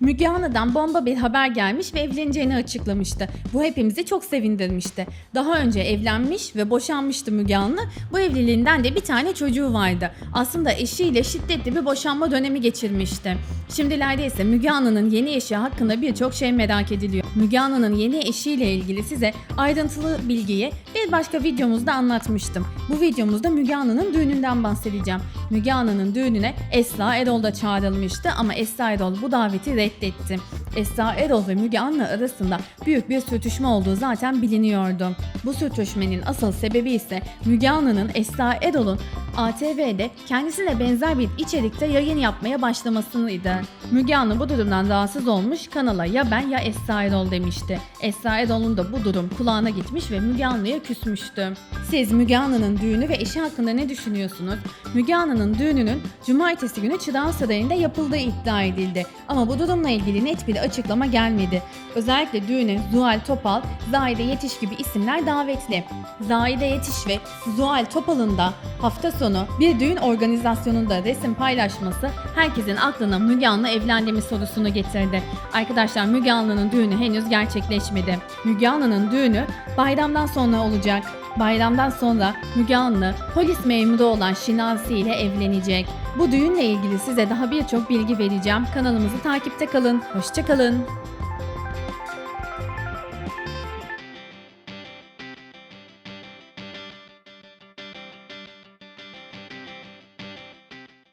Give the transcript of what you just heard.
Müge Anlı'dan bomba bir haber gelmiş ve evleneceğini açıklamıştı. Bu hepimizi çok sevindirmişti. Daha önce evlenmiş ve boşanmıştı Müge Anlı. Bu evliliğinden de bir tane çocuğu vardı. Aslında eşiyle şiddetli bir boşanma dönemi geçirmişti. Şimdilerde ise Müge Anlı'nın yeni eşi hakkında birçok şey merak ediliyor. Müge Anlı'nın yeni eşiyle ilgili size ayrıntılı bilgiyi bir başka videomuzda anlatmıştım. Bu videomuzda Müge Anlı'nın düğününden bahsedeceğim. Müge Anlı'nın düğününe Esra Erol da çağrılmıştı ama Esra Erol bu daveti reddetti. Esra Erol ve Müge Anlı arasında büyük bir sürtüşme olduğu zaten biliniyordu. Bu sürtüşmenin asıl sebebi ise Müge Anlı'nın Esra Erol'un ATV'de kendisine benzer bir içerikte yayın yapmaya başlamasıydı. Müge Anlı bu durumdan rahatsız olmuş kanala ya ben ya Esra Erol demişti. Esra Erol'un da bu durum kulağına gitmiş ve Müge Anlı'ya küsmüştü. Siz Müge Anlı'nın düğünü ve eşi hakkında ne düşünüyorsunuz? Müge Anlı'nın düğününün cumartesi günü Çırağan Sarayı'nda yapıldığı iddia edildi. Ama bu durumla ilgili net bir açıklama gelmedi. Özellikle düğüne Zuhal Topal, Zahide Yetiş gibi isimler davetli. Zahide Yetiş ve Zuhal Topal'ın da hafta sonu bir düğün organizasyonunda resim paylaşması herkesin aklına Müge Anlı evlendi sorusunu getirdi. Arkadaşlar Müge Anlı'nın düğünü henüz gerçekleşmedi. Müge Anlı'nın düğünü bayramdan sonra olacak. Bayramdan sonra Müge Anlı polis memuru olan Şinasi ile evlenecek. Bu düğünle ilgili size daha birçok bilgi vereceğim. Kanalımızı takipte kalın. Hoşçakalın.